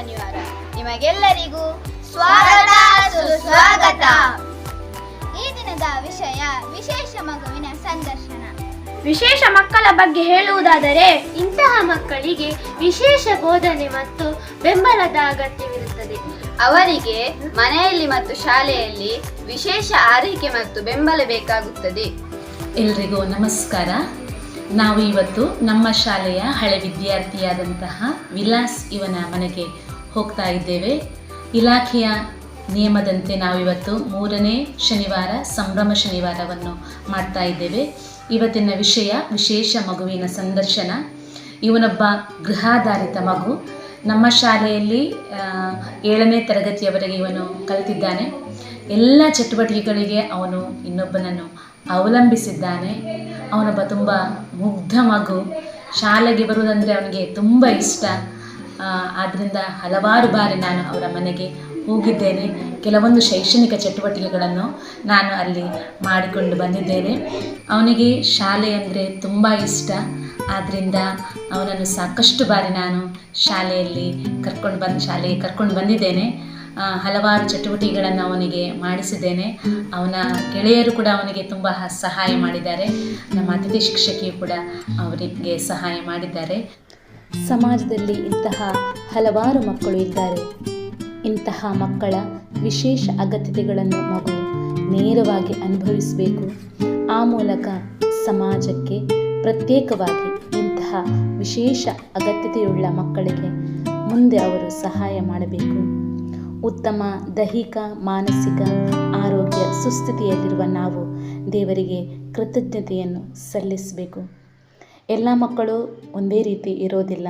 ಶನಿವಾರ ನಿಮಗೆಲ್ಲರಿಗೂ ಸ್ವಾಗತ ಸುಸ್ವಾಗತ. ಈ ದಿನದ ವಿಷಯ ವಿಶೇಷ ಮಗುವಿನ ಸಂದರ್ಶನ. ವಿಶೇಷ ಮಕ್ಕಳ ಬಗ್ಗೆ ಹೇಳುವುದಾದರೆ ಇಂತಹ ಮಕ್ಕಳಿಗೆ ವಿಶೇಷ ಬೋಧನೆ ಮತ್ತು ಬೆಂಬಲದ ಅಗತ್ಯವಿರುತ್ತದೆ. ಅವರಿಗೆ ಮನೆಯಲ್ಲಿ ಮತ್ತು ಶಾಲೆಯಲ್ಲಿ ವಿಶೇಷ ಆರೈಕೆ ಮತ್ತು ಬೆಂಬಲ ಬೇಕಾಗುತ್ತದೆ. ಎಲ್ರಿಗೂ ನಮಸ್ಕಾರ. ನಾವು ಇವತ್ತು ನಮ್ಮ ಶಾಲೆಯ ಹಳೆ ವಿದ್ಯಾರ್ಥಿಯಾದಂತಹ ವಿಲಾಸ್ ಇವನ ಮನೆಗೆ ಹೋಗ್ತಾ ಇದ್ದೇವೆ. ಇಲಾಖೆಯ ನಿಯಮದಂತೆ ನಾವಿವತ್ತು ಮೂರನೇ ಶನಿವಾರ ಸಂಭ್ರಮ ಶನಿವಾರವನ್ನು ಮಾಡ್ತಾ ಇದ್ದೇವೆ. ಇವತ್ತಿನ ವಿಷಯ ವಿಶೇಷ ಮಗುವಿನ ಸಂದರ್ಶನ. ಇವನೊಬ್ಬ ಗೃಹಾಧಾರಿತ ಮಗು. ನಮ್ಮ ಶಾಲೆಯಲ್ಲಿ ಏಳನೇ ತರಗತಿಯವರೆಗೆ ಇವನು ಕಲಿತಿದ್ದಾನೆ. ಎಲ್ಲ ಚಟುವಟಿಕೆಗಳಿಗೆ ಅವನು ಇನ್ನೊಬ್ಬನನ್ನು ಅವಲಂಬಿಸಿದ್ದಾನೆ. ಅವನೊಬ್ಬ ತುಂಬ ಮುಗ್ಧ ಮಗು. ಶಾಲೆಗೆ ಬರುವುದಂದರೆ ಅವನಿಗೆ ತುಂಬ ಇಷ್ಟ. ಆದ್ದರಿಂದ ಹಲವಾರು ಬಾರಿ ನಾನು ಅವರ ಮನೆಗೆ ಹೋಗಿದ್ದೇನೆ. ಕೆಲವೊಂದು ಶೈಕ್ಷಣಿಕ ಚಟುವಟಿಕೆಗಳನ್ನು ನಾನು ಅಲ್ಲಿ ಮಾಡಿಕೊಂಡು ಬಂದಿದ್ದೇನೆ. ಅವನಿಗೆ ಶಾಲೆ ಅಂದರೆ ತುಂಬ ಇಷ್ಟ. ಆದ್ದರಿಂದ ಅವನನ್ನು ಸಾಕಷ್ಟು ಬಾರಿ ನಾನು ಶಾಲೆಯಲ್ಲಿ ಕರ್ಕೊಂಡು ಬಂದು, ಶಾಲೆಗೆ ಕರ್ಕೊಂಡು ಬಂದಿದ್ದೇನೆ. ಹಲವಾರು ಚಟುವಟಿಕೆಗಳನ್ನು ಅವನಿಗೆ ಮಾಡಿಸಿದ್ದೇನೆ. ಅವನ ಗೆಳೆಯರು ಕೂಡ ಅವನಿಗೆ ತುಂಬ ಸಹಾಯ ಮಾಡಿದ್ದಾರೆ. ನಮ್ಮ ಅತಿಥಿ ಶಿಕ್ಷಕಿಯು ಕೂಡ ಅವರಿಗೆ ಸಹಾಯ ಮಾಡಿದ್ದಾರೆ. ಸಮಾಜದಲ್ಲಿ ಇಂತಹ ಹಲವಾರು ಮಕ್ಕಳು ಇದ್ದಾರೆ. ಇಂತಹ ಮಕ್ಕಳ ವಿಶೇಷ ಅಗತ್ಯತೆಗಳನ್ನು ಮಗು ನೇರವಾಗಿ ಅನುಭವಿಸಬೇಕು. ಆ ಮೂಲಕ ಸಮಾಜಕ್ಕೆ ಪ್ರತ್ಯೇಕವಾಗಿ ಇಂತಹ ವಿಶೇಷ ಅಗತ್ಯತೆಯುಳ್ಳ ಮಕ್ಕಳಿಗೆ ಮುಂದೆ ಅವರು ಸಹಾಯ ಮಾಡಬೇಕು. ಉತ್ತಮ ದೈಹಿಕ, ಮಾನಸಿಕ, ಆರೋಗ್ಯ ಸುಸ್ಥಿತಿಯಲ್ಲಿರುವ ನಾವು ದೇವರಿಗೆ ಕೃತಜ್ಞತೆಯನ್ನು ಸಲ್ಲಿಸಬೇಕು. ಎಲ್ಲ ಮಕ್ಕಳು ಒಂದೇ ರೀತಿ ಇರೋದಿಲ್ಲ.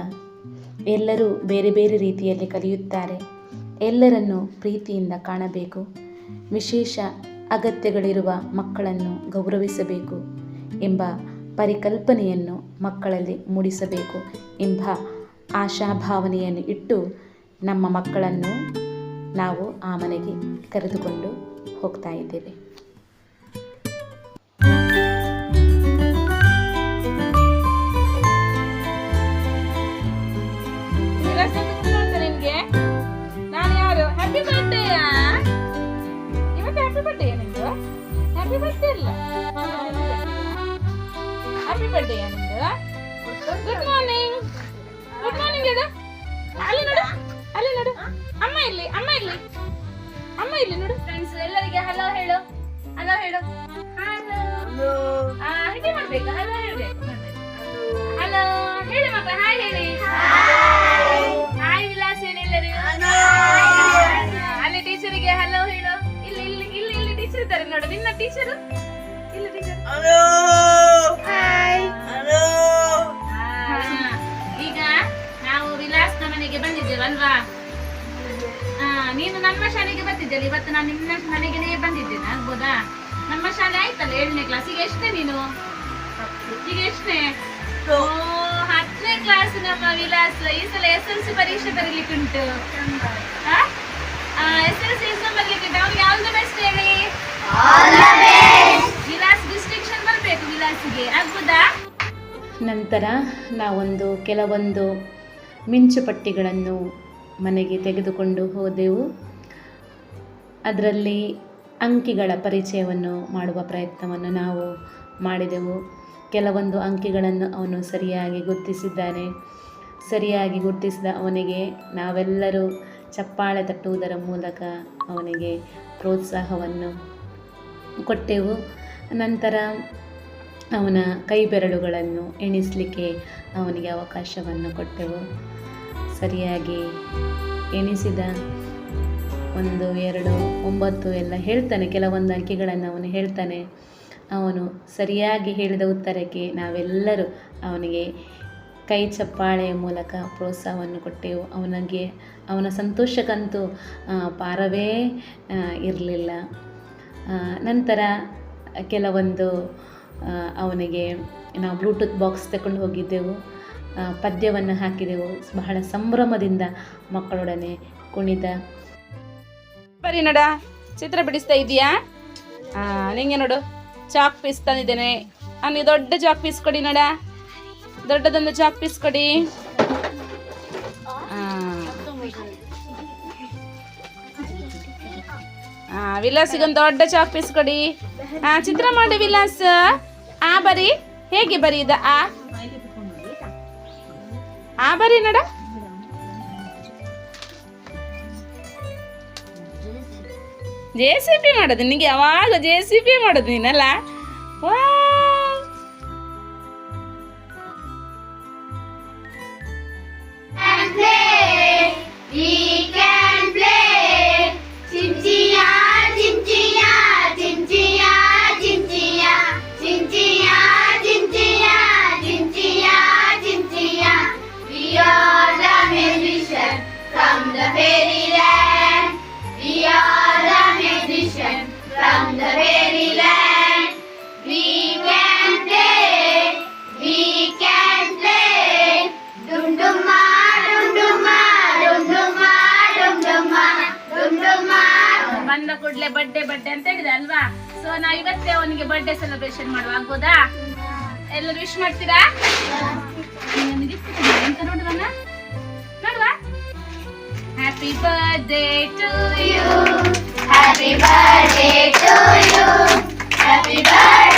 ಎಲ್ಲರೂ ಬೇರೆ ಬೇರೆ ರೀತಿಯಲ್ಲಿ ಕಲಿಯುತ್ತಾರೆ. ಎಲ್ಲರನ್ನು ಪ್ರೀತಿಯಿಂದ ಕಾಣಬೇಕು. ವಿಶೇಷ ಅಗತ್ಯಗಳಿರುವ ಮಕ್ಕಳನ್ನು ಗೌರವಿಸಬೇಕು ಎಂಬ ಪರಿಕಲ್ಪನೆಯನ್ನು ಮಕ್ಕಳಲ್ಲಿ ಮೂಡಿಸಬೇಕು ಎಂಬ ಆಶಾಭಾವನೆಯನ್ನು ಇಟ್ಟು ನಮ್ಮ ಮಕ್ಕಳನ್ನು ನಾವು ಆ ಮನೆಗೆ ಕರೆದುಕೊಂಡು ಹೋಗ್ತಾ ಇದ್ದೇವೆ. ಹ್ಯಾಪಿ ಬರ್ಡೇ ಇವತ್ತು ಹ್ಯಾಪಿ ಬರ್ಡೇ ನಿಂದು ಹ್ಯಾಪಿ ಬರ್ಡೇ ಇಲ್ಲ ಹ್ಯಾಪಿ ಬರ್ಡೇ ನಿಂದು ಗುಡ್ ಮಾರ್ನಿಂಗ್ ಗುಡ್ ಮಾರ್ನಿಂಗ್ ಇದು ಅಲ್ಲಿ ನೋಡು ಅಲ್ಲಿ ನೋಡು ಅಮ್ಮ ಇಲ್ಲಿ ಅಮ್ಮ ಇಲ್ಲಿ ಅಮ್ಮ ಇಲ್ಲಿ ನೋಡು ಫ್ರೆಂಡ್ಸ್ ಎಲ್ಲರಿಗೆ ಹಲೋ ಹೇಳು ಹಲೋ ಹೇಳು ಹಲೋ ಹೀಗೆ ಮಾಡ್ಬೇಕು ಹಲೋ ಹೇಳ್ಬೇಕು ಹಲೋ ಹೇಳಿ ಮಕ್ಕಳ ಹಾಯ್ ಹೇಳಿ ಹಾಯ್ ವಿಲಾಸ್ ಹೇಳಿ ಎಲ್ಲರೂ ನೋಡು ನಿನ್ನ ಟೀಚರ್ ಇಲ್ಲ ಟೀಚರ್ ಹಾಯ್ ಈಗ ನಾವು ವಿಲಾಸ್ನ ಮನೆಗೆ ಬಂದಿದ್ದೇವಲ್ವಾ ನೀನು ನಮ್ಮ ಶಾಲೆಗೆ ಬರ್ತಿದ್ದಲ್ಲ ಇವತ್ತು ನಾನು ನಿನ್ನ ಮನೆಗೆ ಬಂದಿದ್ದೇನೆ ಆಗ್ಬೋದಾ? ನಮ್ಮ ಶಾಲೆ ಆಯ್ತಲ್ಲ ಏಳನೇ ಕ್ಲಾಸ್ ಈಗ ಎಷ್ಟೇ ನೀನು? ಈಗ ಎಷ್ಟೇ ಹತ್ತನೇ ಕ್ಲಾಸ್ ನಮ್ಮ ವಿಲಾಸ್ ಈ ಸಲ ಎಸ್ ಎಲ್ ಸಿ ಪರೀಕ್ಷೆ ಬರೀಲಿಕ್ಕೆ ಉಂಟು. ಎಸ್ ಎಲ್ ಸಿ ಎಕ್ಸಾಮ್ ಬರ್ಲಿಕ್ಕೆ ಉಂಟು. ಅವ್ನಿಗೆ ಯಾವ್ದು ಬೆಸ್ಟ್ ಹೇಳಿ? ನಂತರ ನಾವೊಂದು ಕೆಲವೊಂದು ಮಿಂಚು ಪಟ್ಟಿಗಳನ್ನು ಮನೆಗೆ ತೆಗೆದುಕೊಂಡು ಹೋದೆವು. ಅದರಲ್ಲಿ ಅಂಕಿಗಳ ಪರಿಚಯವನ್ನು ಮಾಡುವ ಪ್ರಯತ್ನವನ್ನು ನಾವು ಮಾಡಿದೆವು. ಕೆಲವೊಂದು ಅಂಕಿಗಳನ್ನು ಅವನು ಸರಿಯಾಗಿ ಗುರುತಿಸಿದ್ದಾನೆ. ಸರಿಯಾಗಿ ಗುರುತಿಸಿದ ಅವನಿಗೆ ನಾವೆಲ್ಲರೂ ಚಪ್ಪಾಳೆ ತಟ್ಟುವುದರ ಮೂಲಕ ಅವನಿಗೆ ಪ್ರೋತ್ಸಾಹವನ್ನು ಕೊಟ್ಟೆವು. ನಂತರ ಅವನ ಕೈ ಬೆರಳುಗಳನ್ನು ಎಣಿಸಲಿಕ್ಕೆ ಅವನಿಗೆ ಅವಕಾಶವನ್ನು ಕೊಟ್ಟೆವು. ಸರಿಯಾಗಿ ಎಣಿಸಿದ ಒಂದು, ಎರಡು, ಒಂಬತ್ತು ಎಲ್ಲ ಹೇಳ್ತಾನೆ, ಕೆಲವೊಂದು ಅಂಕಿಗಳನ್ನು ಅವನು ಹೇಳ್ತಾನೆ. ಅವನು ಸರಿಯಾಗಿ ಹೇಳಿದ ಉತ್ತರಕ್ಕೆ ನಾವೆಲ್ಲರೂ ಅವನಿಗೆ ಕೈ ಚಪ್ಪಾಳೆಯ ಮೂಲಕ ಪ್ರೋತ್ಸಾಹವನ್ನು ಕೊಟ್ಟೆವು. ಅವನಿಗೆ, ಅವನ ಸಂತೋಷಕ್ಕಂತೂ ಪಾರವೇ ಇರಲಿಲ್ಲ. ನಂತರ ಕೆಲವೊಂದು ಅವನಿಗೆ ನಾವು ಬ್ಲೂಟೂತ್ ಬಾಕ್ಸ್ ತಗೊಂಡು ಹೋಗಿದ್ದೆವು. ಪದ್ಯವನ್ನು ಹಾಕಿದೆವು. ಬಹಳ ಸಂಭ್ರಮದಿಂದ ಮಕ್ಕಳೊಡನೆ ಕುಣಿದ. ಬರೀ ನಡ, ಚಿತ್ರ ಬಿಡಿಸ್ತಾ ಇದೆಯಾ? ನಿಂಗೆ ನೋಡು ಚಾಕ್ ಪೀಸ್ ತಂದಿದ್ದೇನೆ. ಅವನಿಗೆ ದೊಡ್ಡ ಚಾಕ್ ಪೀಸ್ ಕೊಡಿ ನಡ. ದೊಡ್ಡದೊಂದು ಚಾಕ್ ಪೀಸ್ ಕೊಡಿ. ವಿಲಾಸಿಗೊಂದು ದೊಡ್ಡ ಚಾಕ್ ಪೀಸ್ ಕೊಡಿ. ಹಾ ಚಿತ್ರ ಮಾಡಿ ವಿಲಾಸ್. ಆ, ಬರಿ. ಹೇಗೆ ಬರಿ ಆ? ಆ, ಬರಿ ನಡ. ಜೆ ಸಿ ಪಿ ಮಾಡೋದು. ನಿನಗೆ ಯಾವಾಗ ಜೆ ಸಿ ಪಿ ಮಾಡೋದು ನೀನಲ್ಲ? ವಾ ಬರ್ಡೇ ಬರ್ಡೇ ಅಂತ ಹೇಳಿದೆ ಅಲ್ವಾ? ಸೊ ನಾ ಇವತ್ತೇ ಅವನಿಗೆ ಬರ್ಡೇ ಸೆಲೆಬ್ರೇಷನ್ ಮಾಡುವ. ಆಗ್ಬೋದಾ? ಎಲ್ಲರೂ ವಿಶ್ ಮಾಡ್ತೀರಾ? ನೋಡುವ happy birthday to you happy birthday to you. Happy birthday.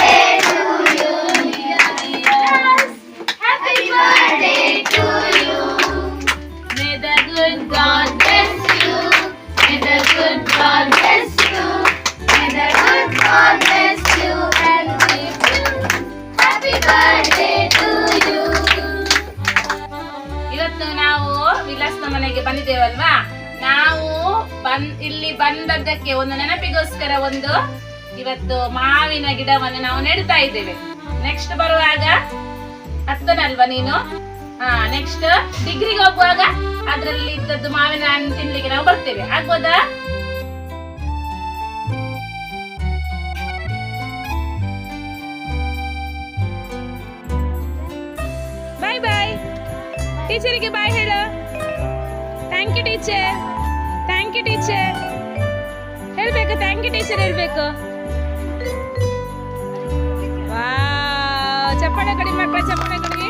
ಇವತ್ತು ನಾವು ವಿಲಾಸ್ನ ಮನೆಗೆ ಬಂದಿದ್ದೇವಲ್ವಾ? ನಾವು ಇಲ್ಲಿ ಬಂದದ್ದಕ್ಕೆ ಒಂದು ನೆನಪಿಗೋಸ್ಕರ ಒಂದು ಇವತ್ತು ಮಾವಿನ ಗಿಡವನ್ನು ನಾವು ನೆಡ್ತಾ ಇದ್ದೇವೆ. ನೆಕ್ಸ್ಟ್ ಬರುವಾಗ ಹತ್ತನಲ್ವಾ ನೀನು? ಹಾ ನೆಕ್ಸ್ಟ್ ಡಿಗ್ರಿಗೆ ಹೋಗುವಾಗ ಅದರಲ್ಲಿ ಇದ್ದದ್ದು ಮಾವಿನ ಹಣ್ಣು ತಿನ್ಲಿಕ್ಕೆ ನಾವು ಬರ್ತೇವೆ. ಆಗ್ಬೋದಾ? ಟೀಚರಿಗೆ ಬಾಯ್ ಹೇಳು. Thank you teacher thank you teacher ಹೇಳ್ಬೇಕು ಥ್ಯಾಂಕ್ ಯು ಟೀಚರ್ ಹೇಳ್ಬೇಕು. ವಾ ಚಪ್ಪಾಳೆ ಕಡಿಮೆ ಮಕ್ಕಳ ಚಪ್ಪಾಳೆ ಕಡಿ